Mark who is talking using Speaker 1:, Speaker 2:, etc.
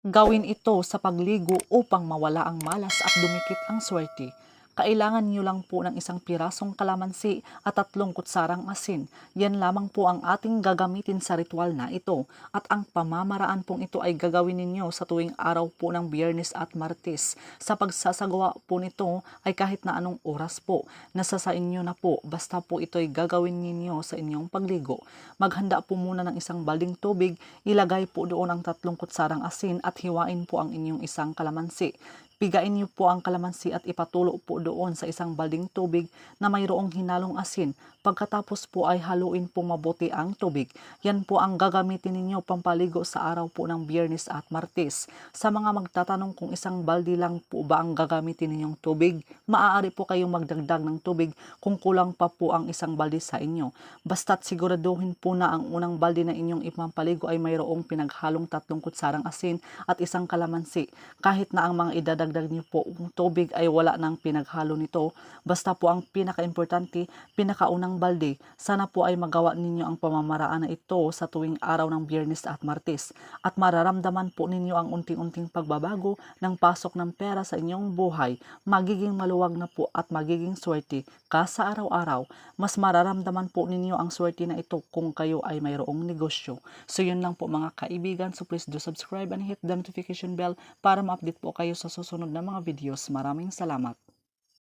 Speaker 1: Gawin ito sa pagligo upang mawala ang malas at dumikit ang swerte. Kailangan niyo lang po ng isang pirasong kalamansi at tatlong kutsarang asin. Yan lamang po ang ating gagamitin sa ritual na ito. At ang pamamaraan pong ito ay gagawin ninyo sa tuwing araw po ng biyernes at martes. Sa pagsasagawa po nito ay kahit na anong oras po. Nasa sa inyo na po. Basta po ito ay gagawin ninyo sa inyong pagligo. Maghanda po muna ng isang balding tubig. Ilagay po doon ang tatlong kutsarang asin at hiwain po ang inyong isang kalamansi. Pigain niyo po ang kalamansi at ipatulo po doon sa isang balding tubig na mayroong hinalong asin. Pagkatapos po ay haluin po mabuti ang tubig. Yan po ang gagamitin ninyo pampaligo sa araw po ng biyernes at martes. Sa mga magtatanong kung isang baldi lang po ba ang gagamitin ninyong tubig, maaari po kayong magdagdag ng tubig kung kulang pa po ang isang baldi sa inyo. Basta't siguraduhin po na ang unang baldi na inyong ipampaligo ay mayroong pinaghalong tatlong kutsarang asin at isang kalamansi. Kahit na ang mga idadagdag niyo po ng tubig ay wala nang pinaghalo nito, basta po ang pinaka-importante, pinakaunang balde, sana po ay magawa ninyo ang pamamaraan na ito sa tuwing araw ng biyernes at martes. At mararamdaman po ninyo ang unting-unting pagbabago ng pasok ng pera sa inyong buhay. Magiging maluwag na po at magiging swerte ka araw-araw. Mas mararamdaman po ninyo ang swerte na ito kung kayo ay mayroong negosyo. So yun lang po mga kaibigan. So please do subscribe and hit the notification bell para ma-update po kayo sa susunod na mga videos. Maraming salamat.